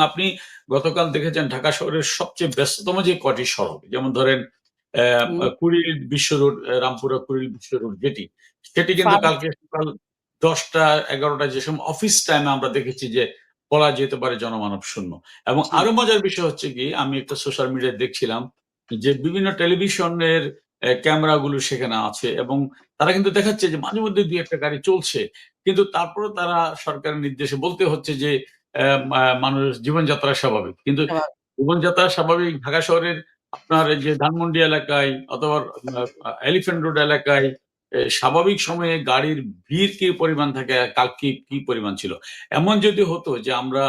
আপনি গতকাল দেখেছেন ঢাকা শহরের সবচেয়ে ব্যস্ততম যে কটি সড়ক যেমন ধরেন কুড়িল বিশ্ব রোড রামপুরা কুড়িল বিশ্ব রোড যেটি সেটি কিন্তু কালকে সকাল দশটা এগারোটা যে সময় অফিস টাইমে আমরা দেখেছি যে বলা যেতে পারে জনমানব শূন্য। এবং আরও মজার বিষয় হচ্ছে কি আমি একটা সোশ্যাল মিডিয়ায় দেখছিলাম যে বিভিন্ন টেলিভিশনের ক্যামেরাগুলো সেখানে আছে এবং তারা কিন্তু দেখাচ্ছে যে মাঝে মধ্যে দুই একটা গাড়ি চলছে কিন্তু তারপরে তারা সরকারের নির্দেশে বলতে হচ্ছে যে মানুষ জীবনযাত্রা স্বাভাবিক। কিন্তু জীবনযাত্রা স্বাভাবিক ঢাকা শহরের আপনার যে ধানমন্ডি এলাকায় অথবা এলিফেন্ট রোড এলাকায় স্বাভাবিক সময়ে গাড়ির ভিড় কি পরিমাণ থাকে কাল কি কি পরিমাণ ছিল? এমন যদি হতো যে আমরা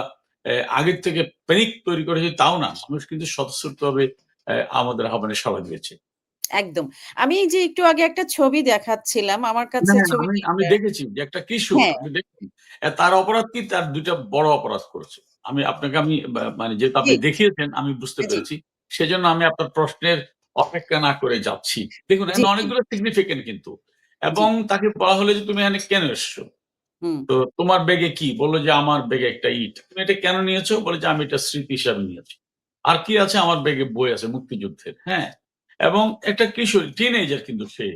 আগের থেকে প্যানিক তৈরি করেছি তাও না। মানুষ কিন্তু স্বতঃস্ফূর্তভাবে এ, আমাদের আহ্বানে সাড়া দিয়েছে। একদম। আমি এই যে একটু আগে একটা ছবি দেখাচ্ছিলাম। আমার কাছে না, না, আমি দেখেছি যে একটা কিশোর হ্যাঁ। আপনি তার অপরাধ কি? তার দুইটা বড় অপরাধ করেছে। আমি আপনাকে আমি মানে যেহেতু আপনি দেখিয়েছেন আমি বুঝতে পেরেছি। সেজন্য আমি আপনার প্রশ্নের অপেক্ষা না করে যাচ্ছি। দেখুন এখানে অনেকগুলো সিগনিফিকেন্ট কিন্তু। এবং তাকে বলা হলো যে তুমি এখানে কেন এসছো? তো তোমার ব্যাগে কি? বলল যে আমার ব্যাগে একটা ইট। তুমি এটা কেন নিয়েছো? বলে যে আমি এটা স্মৃতি হিসাবে নিয়েছি। আর কি আছে? আমার ব্যাগে বই আছে মুক্তিযুদ্ধের। হ্যাঁ। এবং একটা কিশোর টিনেজার কিন্তু সে।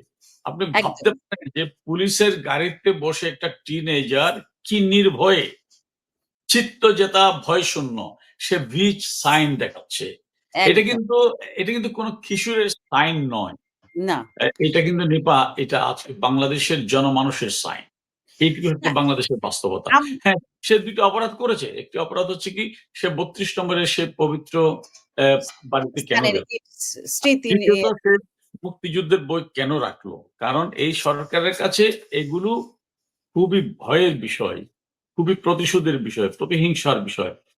আপনি। ভাবতে পারেন যে পুলিশের গাড়িতে বসে একটা টিনেজার কি নির্ভয়ে চিত্ত জেতা ভয় শূন্য সে ভিচ সাইন দেখাচ্ছে। এটা কিন্তু এটা কিন্তু কোনো কিশোরের সাইন নয়। না, এটা কিন্তু নিপা এটা আজকে বাংলাদেশের জনমানুষের সাইন। এইটুকু হচ্ছে বাংলাদেশের বাস্তবতা। হ্যাঁ সে দুটো অপরাধ করেছে। একটি অপরাধ হচ্ছে কি সে বত্রিশ নম্বরের সে পবিত্র বাড়িতে কেন মুক্তিযুদ্ধের বই কেন রাখল? কারণ এই সরকারের কাছে এগুলো খুবই ভয়ের বিষয় খুবই প্রতিশোধের বিষয় প্রতিহিংসার বিষয়।